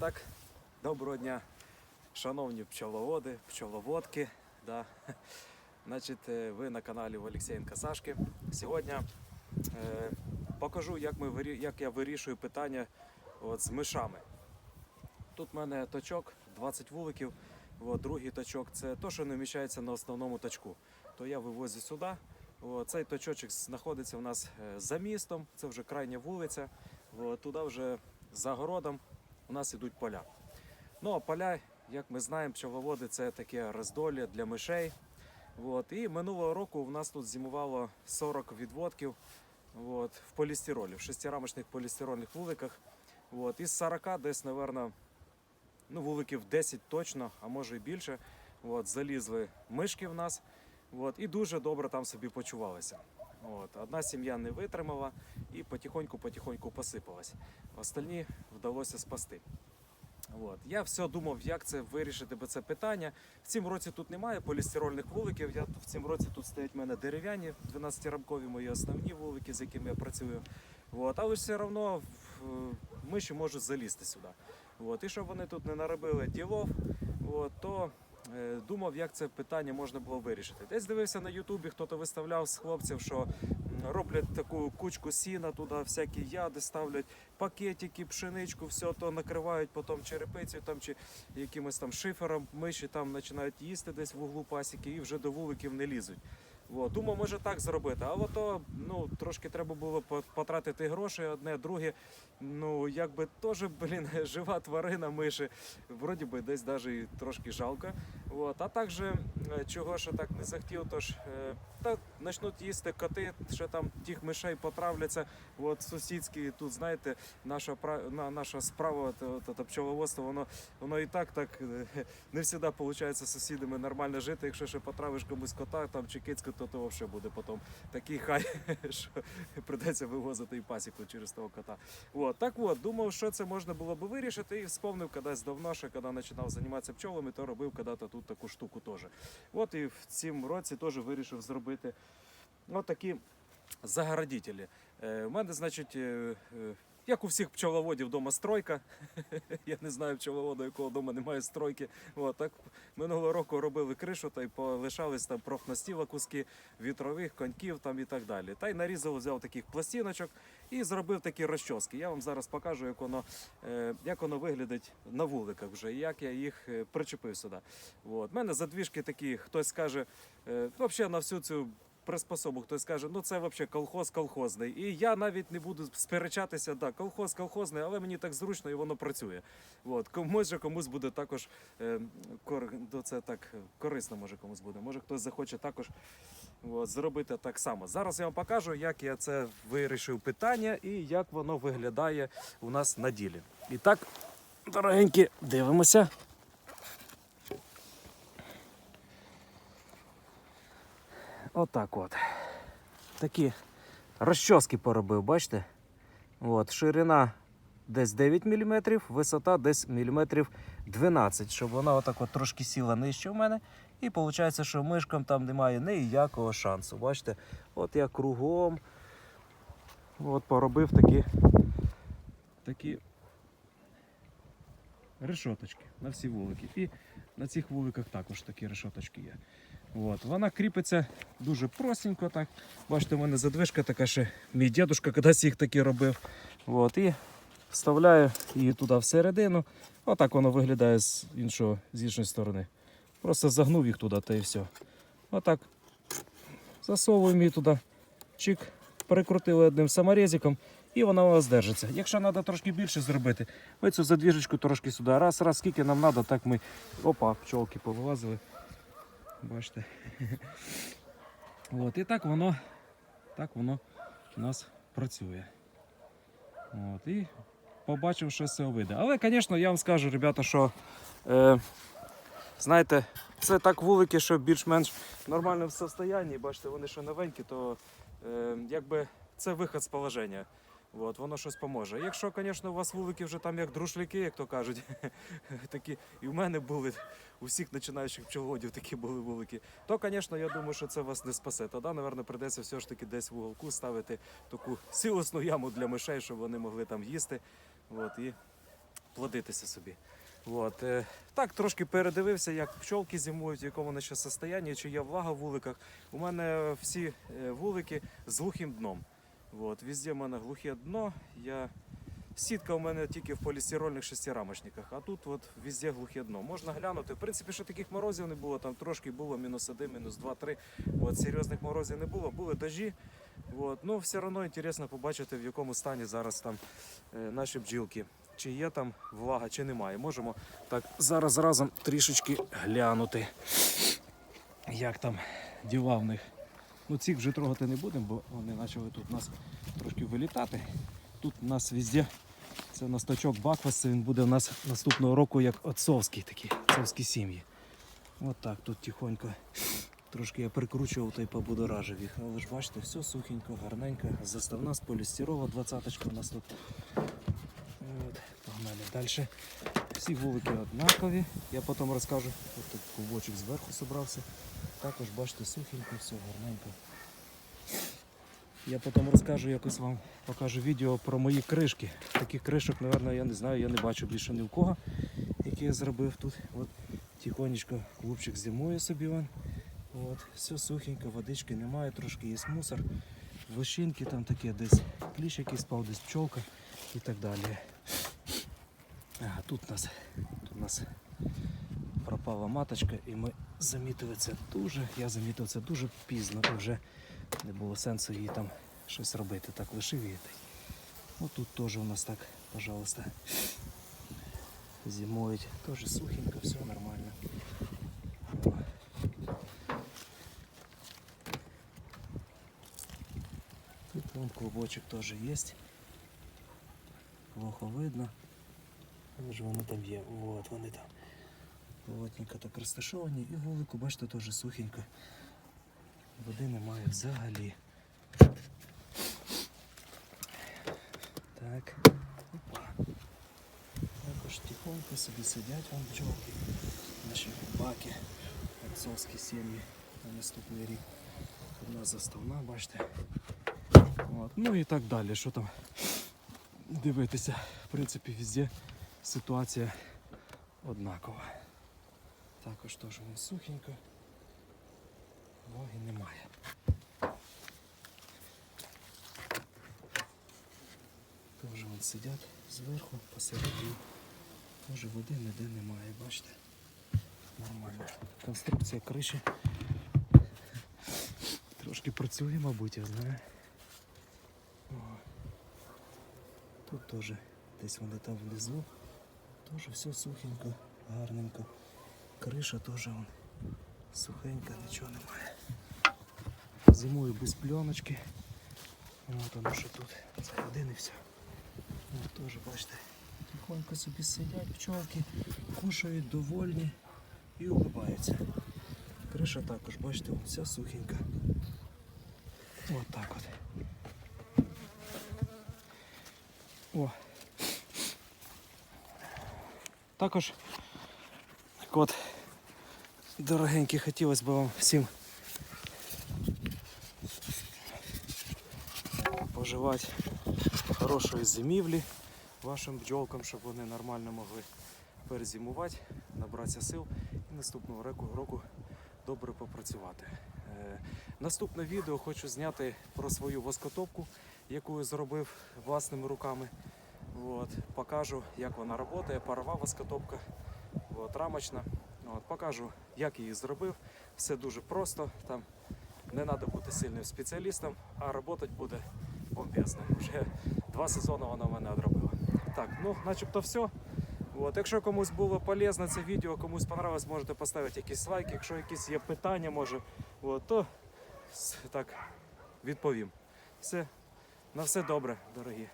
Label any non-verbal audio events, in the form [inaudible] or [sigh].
так, доброго дня, шановні пчеловоди, пчеловодки. Да. Значить, е, ви на каналі Олексієнка Сашки. Сьогодні е, покажу, як, ми, як я вирішую питання от, з мишами. Тут в мене точок 20 вуликів. От, другий точок це те, що не вміщається на основному точку. То я вивозю сюди. От, цей точочок знаходиться у нас е, за містом, це вже крайня вулиця. От, туди вже за городом у нас ідуть поля. Ну а поля, як ми знаємо, пчеловоди це таке роздолля для мишей. От. І минулого року у нас тут зимувало 40 відводків от, в полістиролі, в шестирамочних полістирольних вуликах. От. Із 40 десь, напевно, ну, вуликів 10 точно, а може і більше. От, залізли мишки в нас. От, і дуже добре там собі почувалися. От, одна сім'я не витримала і потихоньку-потихоньку посипалась. Остальні вдалося спасти. От. Я все думав, як це вирішити би це питання. В цьому році тут немає полістирольних вуликів. Я, в цьому році тут стоять в мене дерев'яні 12-рамкові мої основні вулики, з якими я працюю. От. Але все одно миші можуть залізти сюди. От. І щоб вони тут не наробили ділов, от, то думав, як це питання можна було вирішити. Десь дивився на Ютубі, хто-то виставляв з хлопців, що роблять таку кучку сіна, туди всякі яди ставлять, пакетики, пшеничку, все то накривають потім черепицею там, чи якимось там шифером, миші там починають їсти десь в углу пасіки і вже до вуликів не лізуть. От. Думав, може так зробити, але то ну, трошки треба було потратити гроші, одне, друге. Ну, якби теж, блін, [laughs] жива тварина миші. Вроді би десь навіть трошки жалко. От. А також е, чого ще так не захотів, тож е, та почнуть їсти коти, що там тих мишей потравляться. От сусідські, тут, знаєте, наша, на, наша справа, то, то, то пчеловодство, воно, воно і так так е, не завжди виходить з сусідами нормально жити. Якщо ще потравиш комусь кота там, чи кицьку, то то взагалі буде потім такий хай, [laughs] що придеться вивозити і пасіку через того кота. От, так от, думав, що це можна було би вирішити, і вспомнив кудись давно, ще коли починав займатися пчолами, то робив коли-то тут таку штуку теж. От і в цьому році теж вирішив зробити от такі загородителі. Е, у мене, значить, е, е, як у всіх пчеловодів вдома стройка. [laughs] Я не знаю пчеловода, якого вдома немає стройки. От, так минулого року робили кришу та й полишались там профнастіла куски вітрових, коньків там і так далі. Та й нарізав, взяв таких пластиночок і зробив такі розчоски. Я вам зараз покажу, як воно, е, як воно виглядить на вуликах вже, як я їх е, причепив сюди. У мене задвіжки такі, хтось скаже, е, взагалі на всю цю приспособу, хтось скаже, ну це взагалі колхоз колхозний. І я навіть не буду сперечатися, да, колхоз колхозний, але мені так зручно і воно працює. От. Комусь же комусь буде також е, кор, ну, це так корисно, може комусь буде. Може хтось захоче також от, зробити так само. Зараз я вам покажу, як я це вирішив питання і як воно виглядає у нас на ділі. І так, дорогенькі, дивимося. Отак от. Такі розчоски поробив, бачите? От, ширина десь 9 мм, висота десь міліметрів 12 щоб вона отак от трошки сіла нижче в мене. І виходить, що мишкам там немає ніякого шансу. Бачите, от я кругом от поробив такі, такі решоточки на всі вулики. І на цих вуликах також такі решоточки є. От. Вона кріпиться дуже простенько. Так. Бачите, у мене задвижка така ще. Мій дідусь кудись їх такі робив. От. І вставляю її туди всередину. Отак воно виглядає з, іншого, з іншої сторони. Просто загнув їх туди та і все. Отак. Засовуємо її туди. Чик. Перекрутили одним саморезиком. І вона у вас держиться. Якщо треба трошки більше зробити, ми цю задвіжечку трошки сюди. Раз, раз, скільки нам треба, так ми. Опа, пчолки повилазили. Бачите. [laughs] От, і так воно, так воно у нас працює. От, і побачив, що цього вийде. Але, звісно, я вам скажу, ребята, що е, знаєте, це так вулики, що більш-менш нормально в состоянні. Бачите, вони ще новенькі, то е, якби це вихід з положення. От, воно щось поможе. Якщо, звісно, у вас вулики вже там як друшляки, як то кажуть, [laughs] такі і в мене були, у всіх починаючих пчеловодів такі були вулики, то, звісно, я думаю, що це вас не спасе. Тоді, мабуть, прийдеться все ж таки десь в уголку ставити таку сілосну яму для мишей, щоб вони могли там їсти. От, і плодитися собі. От. е, Так, трошки передивився, як пчолки зимують, в якому вони ще состоянні, чи є влага в вуликах. У мене всі е, вулики з глухим дном. От. Везде в мене глухе дно. Я... Сітка у мене тільки в полістирольних шестирамочниках, а тут от везде глухе дно. Можна глянути. В принципі, що таких морозів не було, там трошки було мінус 1, мінус 2, 3. От, серйозних морозів не було, були дожі. От. Ну, все одно інтересно побачити, в якому стані зараз там е, наші бджілки. Чи є там влага, чи немає. Можемо так зараз разом трішечки глянути, як там діла в них. Ну, цих вже трогати не будемо, бо вони почали тут у нас трошки вилітати. Тут у нас везде це на стачок Баквас, він буде у нас наступного року як отцовський такі, отцовські сім'ї. От так тут тихонько. Трошки я прикручував та й побудоражив їх. Але ж бачите, все сухенько, гарненько. Заставна з полістирова, двадцяточка у нас тут. От, погнали далі. Всі вулики однакові. Я потім розкажу. От тут клубочок зверху зібрався. Також бачите, сухенько, все гарненько. Я потім розкажу якось вам покажу відео про мої кришки. Таких кришок, напевно, я не знаю, я не бачу більше ні в кого, які я зробив тут. От тихонечко клубчик зимує собі він. От, все сухенько, водички немає, трошки є мусор. Лощинки там таке, десь кліщ якийсь спав, десь пчолка і так далі. Ага, тут у нас, тут у нас пропала маточка, і ми замітили це дуже, я замітив це дуже пізно, вже не було сенсу їй там щось робити. Так лишив її. Ну тут теж у нас так, пожалуйста. Зимують. Теж сухенько, все нормально. Тут вон клубочек теж є. Плохо видно. Але ж вони там є. От вони там. Плотненько так розташовані. І вулику, бачите, теж сухенько. Води немає взагалі. Так. Опа. Також тихонько собі сидять вон бджолки. Наші баки. Отцовські сім'ї на наступний рік. Одна заставна, бачите. От. Ну і так далі. Що там дивитися? В принципі, везде ситуація однакова. Також теж воно сухенько. Ваги немає. Теж вон сидять зверху, посередині. Теж води ніде немає, бачите? Нормально. Конструкція криші. Трошки працює, мабуть, я знаю. О. Тут теж десь вони там внизу. Теж все сухенько, гарненько. Криша теж вон сухенька, нічого немає. Зимою без пленочки. От воно що тут. Це один все. От теж бачите. Тихонько собі сидять пчолки, кушають, довольні і улибаються. Криша також, бачите, вон вся сухенька. От так от. О. Також так от, дорогенькі, хотілося б вам всім пожелати хорошої зимівлі вашим бджолкам, щоб вони нормально могли перезимувати, набратися сил і наступного року добре попрацювати. Е, Наступне відео хочу зняти про свою воскотопку, яку я зробив власними руками. От, покажу, як вона працює, парова воскотопка, от, рамочна. От, покажу, як її зробив. Все дуже просто. Там не треба бути сильним спеціалістом, а працювати буде бомбезно. Вже два сезони вона в мене одробила. Так, ну начебто все. От, якщо комусь було полезно це відео, комусь понравилось, можете поставити якийсь лайк. Якщо якісь є питання, може, от, то так відповім. Все, на все добре, дорогі.